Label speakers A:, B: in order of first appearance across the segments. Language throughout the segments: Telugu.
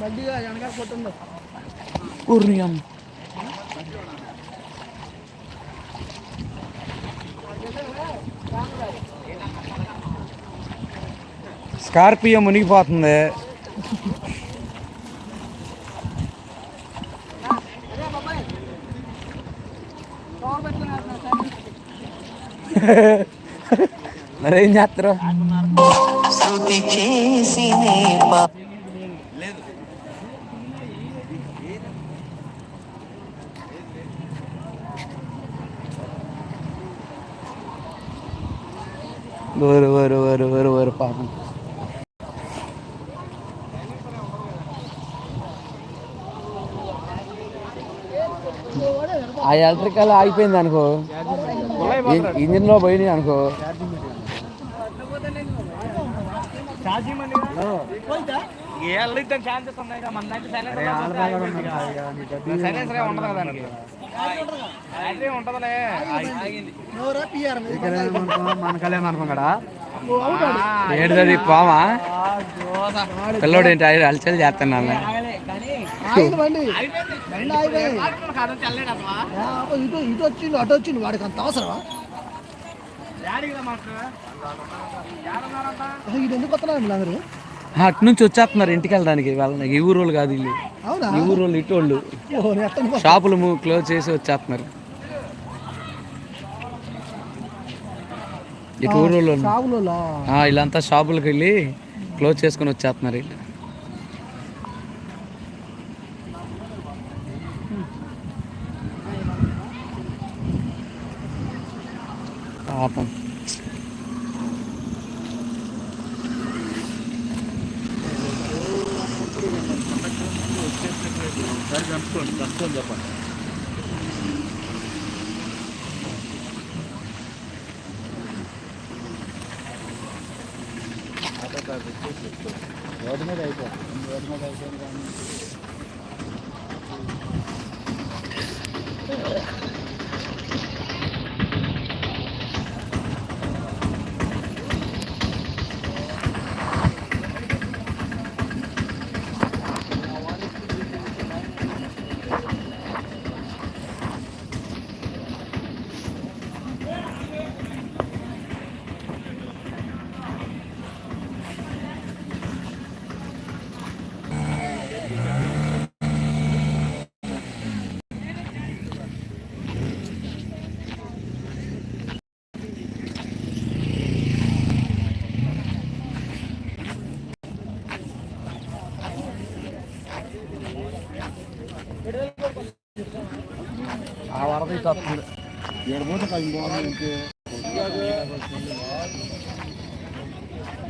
A: బడ్డీగా వెనకాల కొట్టుందో
B: ఊరిని అమ్మ స్కార్పియో మునిగిపోతుంది మరి ఏం చేస్తారు ఓరు ఓరు ఓరు ఓరు ఓరు పాపం. ఆ ఎలక్ట్రికల్ ఆగిపోయింది అనుకో. ఇంజిన్లో పోయినాయి అనుకో.
A: పిఆర్
B: మనకలే మనకం కదా ఏడుదది పామా పిల్లోడు ఏంటి ఆయన అలచలు చేస్తున్నాను
A: ఇటు ఇటు వచ్చిండు అటు వచ్చిండు వాడికి అంత అవసరమా అసలు ఇది ఎందుకు వస్తున్నారు వీళ్ళందరూ
B: అటు నుంచి వచ్చేస్తున్నారు ఇంటికి వెళ్ళడానికి. వాళ్ళని ఈ ఊరు వాళ్ళు కాదు వీళ్ళు.
A: అవునా?
B: ఈ ఊరు వాళ్ళు ఇటు వాళ్ళు షాపులు క్లోజ్ చేసి వచ్చేస్తున్నారు. ఇటు ఊరు వాళ్ళు
A: సాగులోలా
B: ఆ, వీళ్ళంతా షాపులకు వెళ్ళి క్లోజ్ చేసుకొని వచ్చేస్తున్నారు వీళ్ళు. పాపం. ఆ వరద ఇటు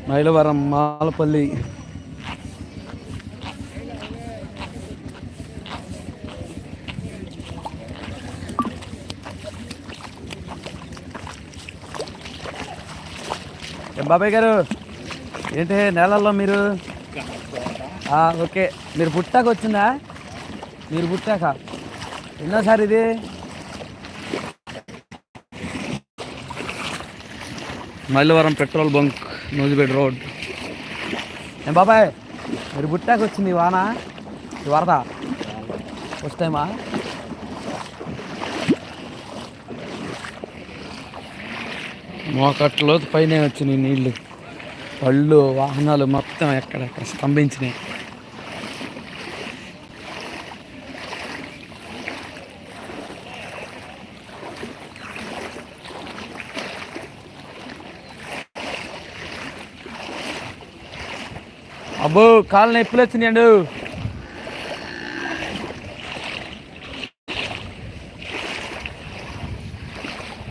B: మైలవరం మాలపల్లి. బాబాయ్ గారు? ఏంటి నెలల్లో మీరు? ఓకే. మీరు పుట్టాక వచ్చిందా? మీరు పుట్టాక. ఎన్నోసారి ఇది? Mylavaram petrol bunk Nuzvid road. ఏం బాబాయ్ మీరు పుట్టాక వచ్చింది వాన? ఈ వరద? ఫస్ట్ టైమా మోకట్లో పైన వచ్చినాయి నీళ్ళు. పళ్ళు వాహనాలు మొత్తం ఎక్కడెక్కడ స్తంభించినాయి. అబ్బో కాళ్ళు నొప్పులు వచ్చినాయండు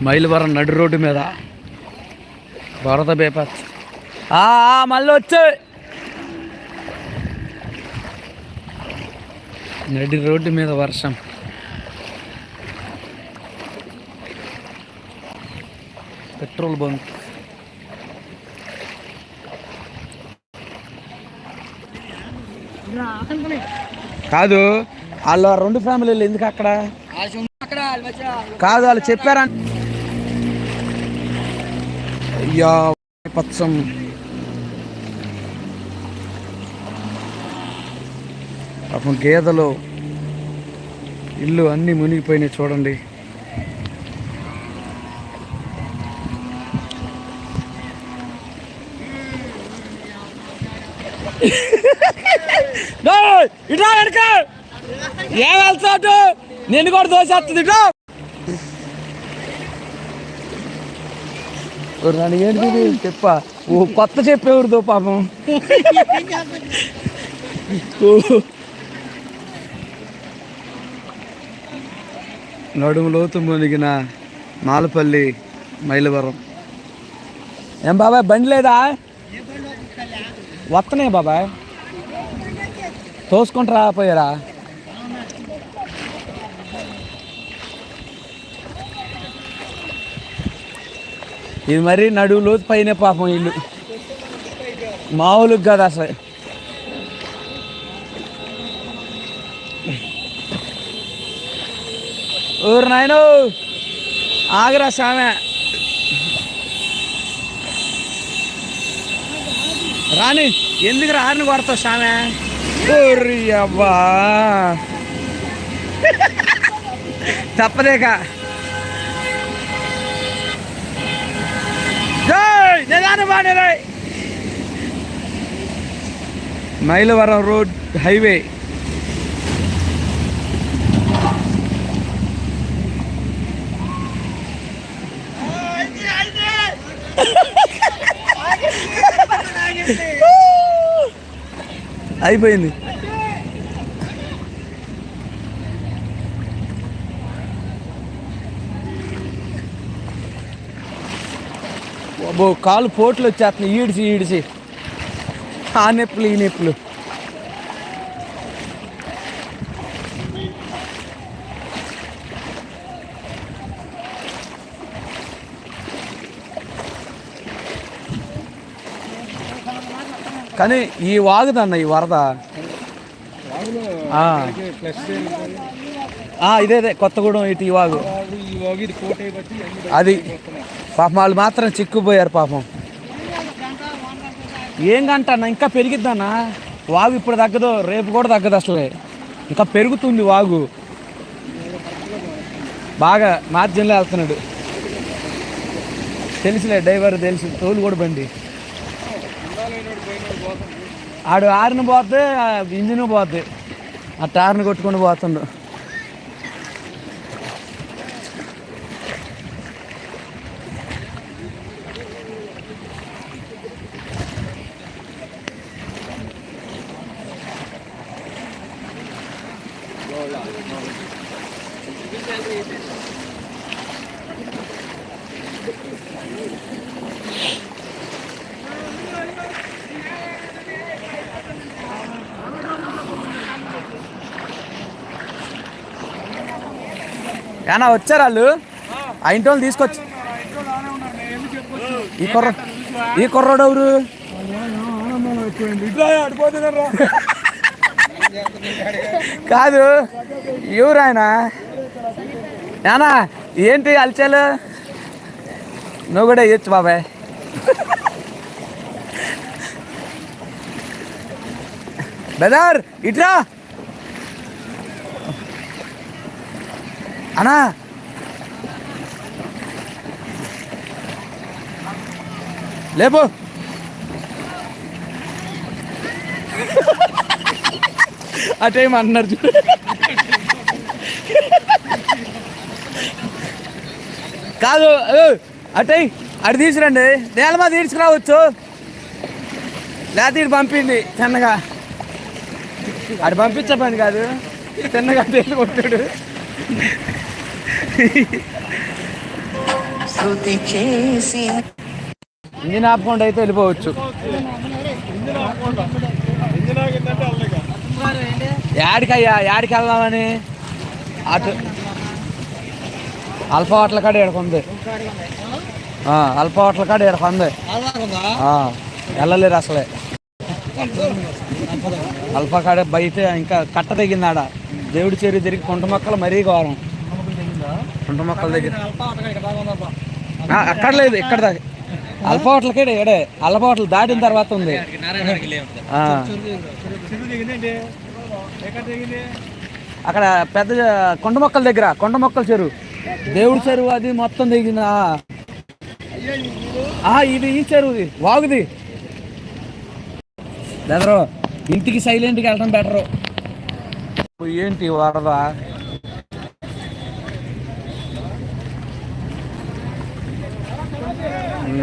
B: మైలువరం నడు రోడ్డు మీద వరద పేపర్ మళ్ళీ వచ్చే. నడి రోడ్డు మీద వర్షం. Petrol bunk. కాదు వాళ్ళ రెండు ఫ్యామిలీలు ఎందుకు అక్కడ? కాదు వాళ్ళు చెప్పారా? అయ్యా పచ్చం. పాపం గేదెలు ఇల్లు అన్నీ మునిగిపోయినాయి చూడండి. డేయ్, వెనక. ఏం వెళ్తాడు నిన్ను కూడా దోసేస్తుంది ఇట్రా ఏంటి చెప్ప చెప్పా. ఓ కొత్త చెప్పేవాడుతో పాపం. నడుములోతు నడుము లోతు మునిగిన మాలపల్లి మైలవరం. ఏం బాబాయ్ బండి లేదా? వస్తున్నాయి బాబాయ్. తోసుకుంటూ పోయారా ఇది మరి నడువు లోతు పైన పాపం ఇల్లు. మామూలుగా కాదు అసలు. ఊరు నాయన ఆగరా సామె. రాని ఎందుకు రాని కొడతావు సామె? అబ్బా తప్పదేక. Mylavaram road highway. అయిపోయింది. అబ్బో కాలు పోట్లు వచ్చేస్తున్నాయి. ఈడిచి ఈడిచి. ఆ నొప్పులు ఈ నొప్పులు. కానీ ఈ వాగుదన్న ఈ వరద. ఇదే ఇదే కొత్తగూడెం ఇటు ఈ వాగు. అది పాపం వాళ్ళు మాత్రం చిక్కుపోయారు పాపం. ఏం గంట అన్న ఇంకా పెరిగిద్దన్న వాగు ఇప్పుడు తగ్గదు రేపు కూడా తగ్గదు అసలే. ఇంకా పెరుగుతుంది వాగు. బాగా మార్జిన్లో వెళ్తున్నాడు. తెలుసులే డ్రైవర్ తెలుసు తోలు కూడా బండి. ఆడు ఆరిన పోతే ఇంజిన్ పోతుంది ఆ టార్ని కొట్టుకొని పోతుండు. ఏనా వచ్చారు వాళ్ళు? ఆ. ఇంటి వాళ్ళు తీసుకొచ్చి ఈ కుర్ర ఈ కుర్రోడు ఎవరు? కాదు ఎవరు ఆయన? ఏనా ఏంటి అలచాలు? నువ్వు కూడా వేయచ్చు బాబాయ్. బెదర్ ఇట్రా. అనా లేపు. అటేం అంటున్నారు చూడు. కాదు అటే అటు తీసుకురండి నేల మీద తీసుకురావచ్చు. లేకపోతే ఇటు పంపింది చిన్నగా అటు పంపించే పని కాదు. చిన్నగా తేలి కొట్టాడు
C: శృతి చేసి
B: ఇంజిన్ ఆపకుండా అయితే వెళ్ళిపోవచ్చు. యాడికయ్యా యాడికి వెళ్దామని? అటు అల్ప హోటల్ కాడ ఏడుకుంది అల్ప హోటల్ కాడ ఏడుకుంది వెళ్ళలేరు అసలే. అల్ప కాడ బయట ఇంకా కట్ట తెగింది ఆడ. దేవుడి చెరువు తిరిగి కుంట మొక్కలు మరీ ఘోరం. కుంట మొక్కల దగ్గర. ఆ, అక్కడ లేదు ఇక్కడ దాకా. అల్ప హోటల్కి ఎడే? అల్ప హోటల్ దాటిన తర్వాత ఉంది. ఆ. అక్కడ పెద్ద కొండ మొక్కల దగ్గర కొండ మొక్కల చెరువు. దేవుడి చెరువు అది మొత్తం దిగిందా ఆ, ఇది ఈ చెరువుది వాగుది. బెదరు ఇంటికి సైలెంట్గా వెళ్ళడం బెటరు. ఏంటి వరద?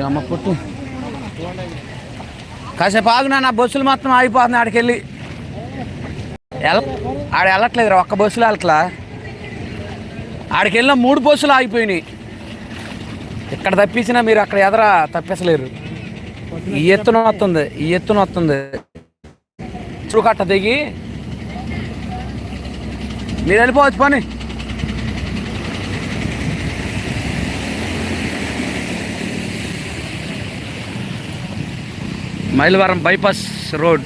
B: అమ్మ పుట్టి. కాసేపు ఆగునా నా బస్సులు మొత్తం ఆగిపోతుంది ఆడికి వెళ్ళి ఆడ వెళ్ళట్లేదు ఒక్క బస్సులు వెళ్ళట్లా. ఆడికి వెళ్ళిన మూడు బస్సులు ఆగిపోయినాయి. ఇక్కడ తప్పించినా మీరు అక్కడ ఎదర తప్పించలేరు ఈ ఎత్తున వస్తుంది ఈ ఎత్తున వస్తుంది. చుడుకట్ట కట్ట దిగి. మీరు వెళ్ళిపోవచ్చు పని. Mylavaram bypass road.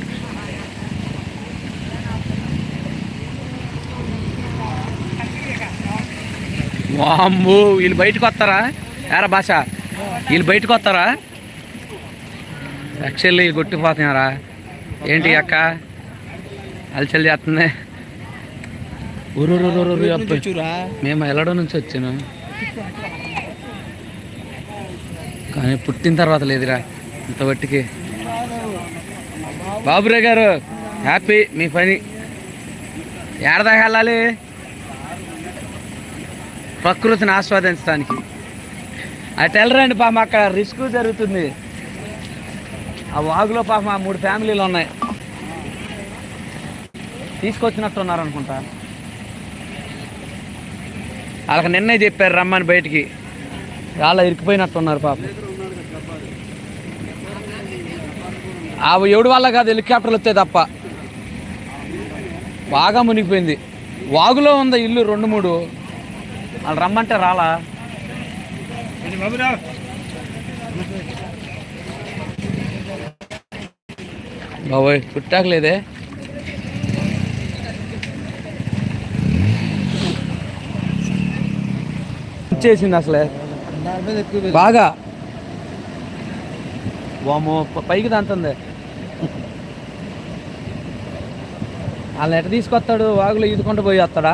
B: వామ్మో వీళ్ళు బయటకు వస్తారా? ఏరా భాష? వీళ్ళు బయటకు వస్తారా? యాక్చువల్లీ కొట్టిపోతున్నారా ఏంటి అక్క? అలచల్ చేస్తుంది. ఊరు మేము ఎల్లడో నుంచి వచ్చాను కానీ పుట్టిన తర్వాత లేదురా ఇంత బట్టికి బాబురే గారు హ్యాపీ మీ పని. ఏడదాకా వెళ్ళాలి? ప్రకృతిని ఆస్వాదించడానికి. అటు వెళ్ళరండి పాపం అక్కడ రిస్క్ జరుగుతుంది. ఆ వాగులో పాపం ఆ మూడు ఫ్యామిలీలు ఉన్నాయి. తీసుకొచ్చినట్టు ఉన్నారు అనుకుంటా. వాళ్ళకి నిన్నే చెప్పారు రమ్మని బయటికి. చాలా ఇరికిపోయినట్టున్నారు పాపం. ఆ ఎవడి వల్ల కాదు హెలికాప్టర్లు వస్తే తప్ప. బాగా మునిగిపోయింది. వాగులో ఉంది ఇల్లు రెండు మూడు. వాళ్ళు రమ్మంటే రాలా? బాబోయ్ పుట్టాకలేదే? చేసింది అసలే. బాగా. వామో పైకి దాంతుంది. వాళ్ళని ఎట తీసుకొస్తాడు వాగులో ఈదుకుంటూ పోయి వస్తాడా?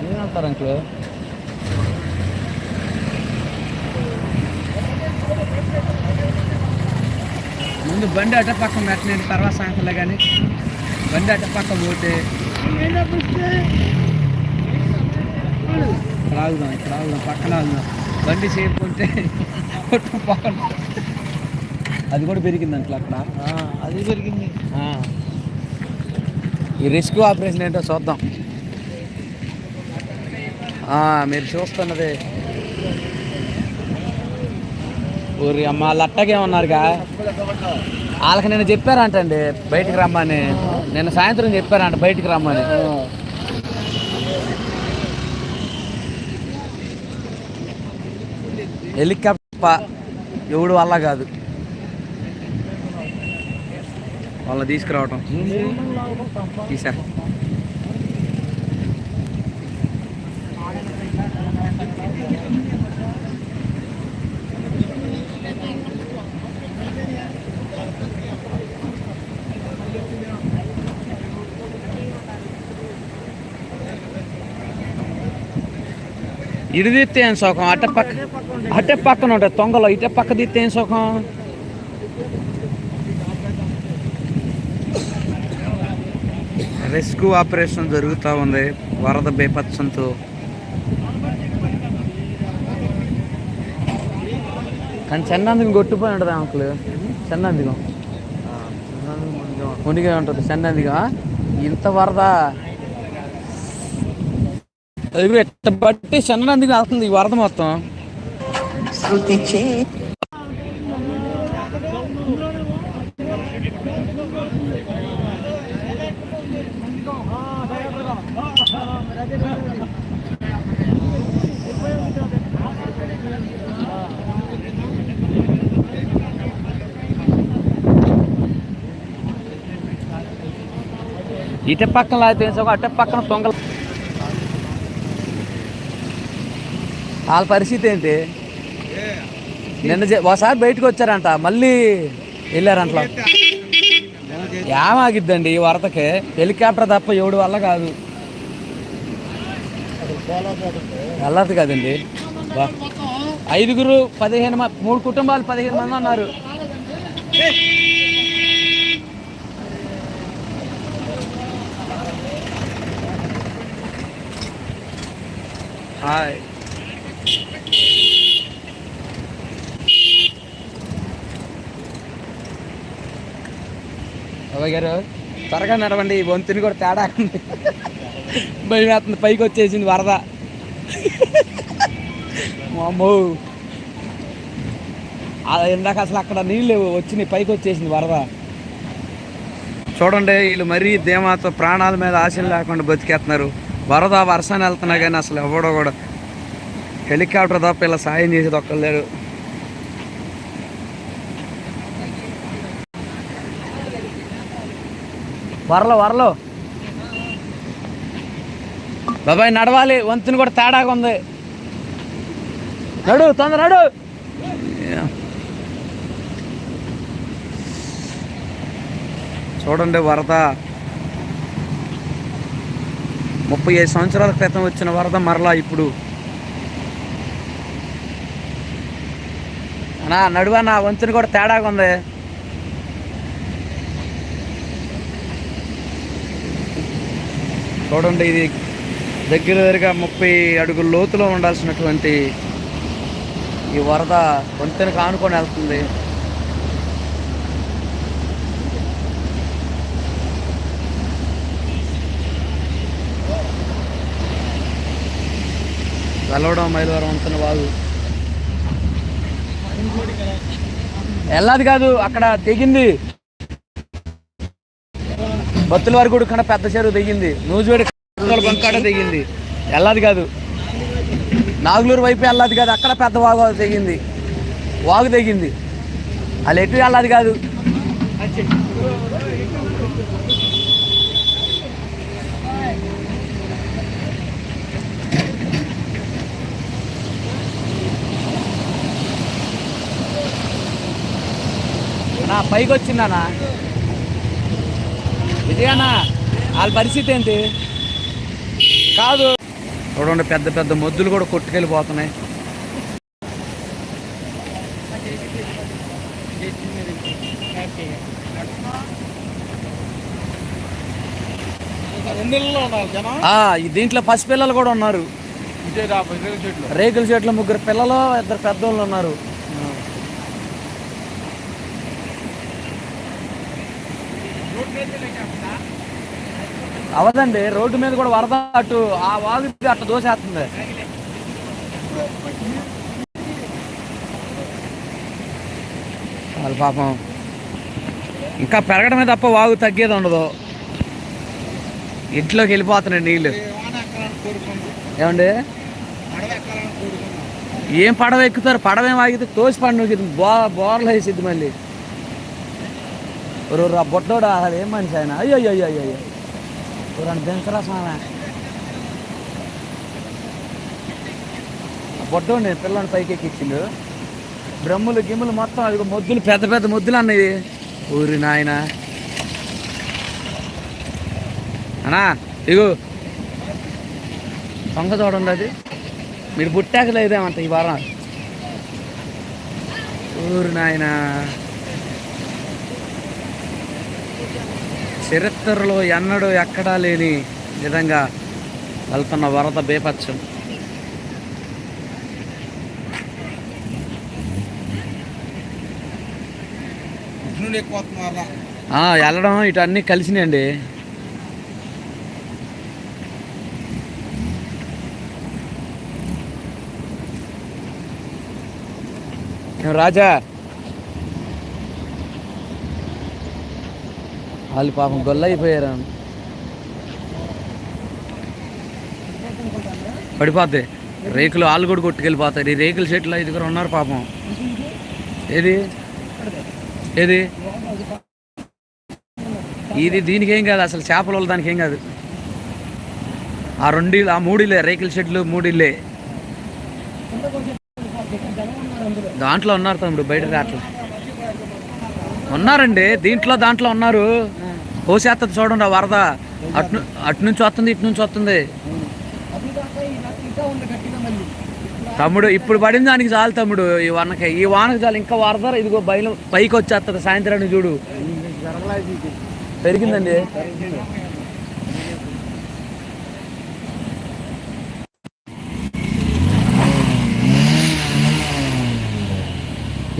B: ఏం వెళ్తారు అంకులు? ముందు బండి అట పక్క మెట్టనేది తర్వాత సాయంత్రంలో కానీ. బండి అట పక్క పోతే. ఇక్కడ ఆగుదాం ఇక్కడ ఆగుదాం పక్కన ఆగుదాం బండి చేరుకుంటే పక్కన. అది కూడా పెరిగింది అంట్లో అక్కడ.
A: అది పెరిగింది.
B: ఈ రిస్క్ ఆపరేషన్ ఏంటో చూద్దాం. మీరు చూస్తున్నది. ఊరి అమ్మ ఉన్నారుగా వాళ్ళకి నేను చెప్పారంటండి బయటికి రమ్మని. నేను సాయంత్రం చెప్పారంట బయటికి రమ్మని. హెలికాప్టర్ ఎవడు వల్ల కాదు. వాళ్ళ తీసుకురావటం. తీసా ఇటు తీస్తే ఏం సుఖం అట్ట పక్క అట్టే పక్కన ఉంటుంది తొంగలో ఇటే పక్క తీస్తే ఏం సుఖం రెస్క్యూ ఆపరేషన్ జరుగుతూ ఉంది. వరద బేపత్సంతో కానీ చెన్నందుకు కొట్టిపోయి ఉంటుంది అంకులు. చెన్నందుకం. మునిగే ఉంటుంది. చెన్నందుగా ఇంత వరద. అది ఎట్ట బట్టి చెన్నందుకు వెళ్తుంది ఈ వరద మొత్తం? ఇటే పక్కన లాగితే అటే పక్కన తొంగలు వాళ్ళ పరిస్థితి ఏంటి? నిన్న చే- ఒకసారి బయటకు వచ్చారంట మళ్ళీ వెళ్ళారంట. ఏమాగిద్దండి ఈ వరదకి? హెలికాప్టర్ తప్ప ఎవడు వల్ల కాదు. వెళ్ళదు కదండి. ఐదుగురు పదిహేను మ- మూడు కుటుంబాలు పదిహేను మంది ఉన్నారు. హాయ్ బాబాయ్ గారు త్వరగా నడవండి వంతుని కూడా తేడా భయం వేస్తుంది పైకి వచ్చేసింది వరద. అమ్మో ఇందాక అసలు అక్కడ నీళ్ళు వచ్చినాయి పైకి వచ్చేసింది వరద. చూడండి వీళ్ళు మరీ ధీమాతో ప్రాణాల మీద ఆశలు లేకుండా బతికేస్తున్నారు. వరద వర్షాన్ని వెళ్తున్నా కానీ అసలు ఎవడో కూడా హెలికాప్టర్ తప్ప ఇలా సాయం చేసేది ఒక్కరు లేరు. వరలో వరలో. బాబాయ్ నడవాలి. వంతుని కూడా తేడాగా ఉంది. నడు తొందర నడు. చూడండి వరద. ముప్పై ఐదు సంవత్సరాల క్రితం వచ్చిన వరద మరలా ఇప్పుడు. నా నడువా నా వంతుని కూడా తేడాగా ఉంది. చూడండి ఇది దగ్గర దగ్గరగా ముప్పై అడుగుల లోతులో ఉండాల్సినటువంటి ఈ వరద వంతెనకు ఆనుకొని వెళ్తుంది. వెళ్ళడం మైలవరం అంతన వాగు వెళ్ళదు కాదు అక్కడ తెగింది. బత్తుల వారి గుడి కన్నా పెద్ద చెరువు దిగింది నూజివేడి బంకాడ దిగింది వెళ్ళదు కాదు. నాగులూరు వైపు వెళ్ళదు కాదు అక్కడ పెద్ద వాగు తెగింది. వాగు తెగింది. వాళ్ళు ఎటు వెళ్ళదు కాదు. నా పైకి వచ్చిందానా ఇదేనా వాళ్ళ పరిస్థితి ఏంటి? కాదు. చూడండి పెద్ద పెద్ద మొద్దులు కూడా కొట్టుకెళ్ళిపోతున్నాయి. దీంట్లో పసిపిల్లలు కూడా ఉన్నారు. రేకుల చెట్లు ముగ్గురు పిల్లలు ఇద్దరు పెద్దోళ్ళు ఉన్నారు. అవదండి రోడ్డు మీద కూడా వరద అటు ఆ వాగు అట్లా దోసేస్తుంది. వాళ్ళ పాపం. ఇంకా పెరగడమే తప్ప వాగు తగ్గేది ఉండదు. ఇంట్లోకి వెళ్ళిపోతున్నాయి నీళ్ళు. ఏమండి? ఏం పడవ ఎక్కుతారు? పడవ ఏం ఆగితే తోసి పడి బో బోర్లు వేసిద్ది మళ్ళీ. రా బొట్టోడా అది ఏం మనిషి ఆయన? అయ్యో అయ్యో అయ్యో అయ్యో రెండు దించరా స్వామి బొట్టోండి పిల్లని పైకి ఎక్కించిండు బ్రహ్ములు గిమ్ములు మొత్తం అది మొద్దులు పెద్ద పెద్ద మొద్దులు అన్నది ఊరి నాయన అనా ఇగో దొంగ చూడండి అది మీరు పుట్టాక లేదేమంట ఈ వారం ఊరు నాయన చరిత్రలో ఎన్నడూ ఎక్కడా లేని విధంగా వెళ్తున్న వరద బేపచ్చం వెళ్ళడం ఇటు అన్నీ కలిసినాయండి. రాజా వాళ్ళు పాపం గొల్లైపోయారు. పడిపోతే రేకులు వాళ్ళు కూడా కొట్టుకెళ్ళిపోతారు ఈ రేకుల చెట్లు ఐదుగురు ఉన్నారు పాపం. ఏది? ఏది? ఇది దీనికి ఏం కాదు. అసలు చేపల వల్ల దానికి ఏం కాదు. ఆ రెండు ఆ మూడిలే రేకుల షెడ్లు మూడిల్లే దాంట్లో ఉన్నారు తమ్ముడు బయట రాట్ల ఉన్నారండి. దీంట్లో దాంట్లో ఉన్నారు. కోసేస్తుంది చూడండి ఆ వరద. అటు అటు నుంచి వస్తుంది ఇటు నుంచి వస్తుంది. తమ్ముడు ఇప్పుడు పడిన దానికి చాలు తమ్ముడు. ఈ వానకి ఈ వానకి చాలు. ఇంకా వరద ఇదిగో బయలు పైకి వచ్చేస్తుంది సాయంత్రానికి చూడు. పెరిగిందండి.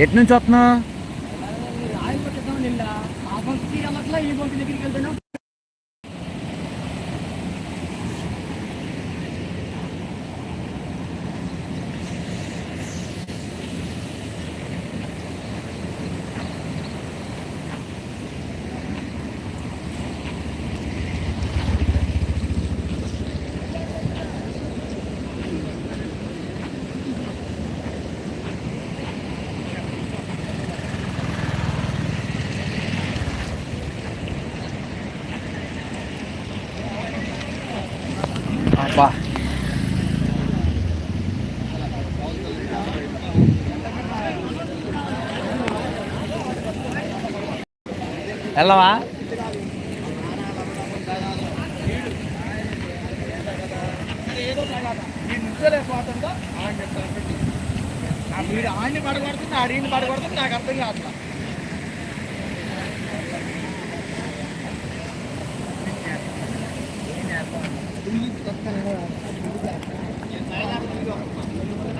B: ఎటు నుంచి వస్తున్నావు
A: ఆయిల్ పట్టుతాం నిన్న ఆ పంక్తి వెళ్ళట్లా దగ్గరికి వెళ్తున్నాం.
B: వెళ్ళవా?
A: నేను నిల్చోలేకపోతుందా ఆయన పడగొడుతుంది ఆడిని పడగొడుతుంది నాకు అర్థం కావట్లా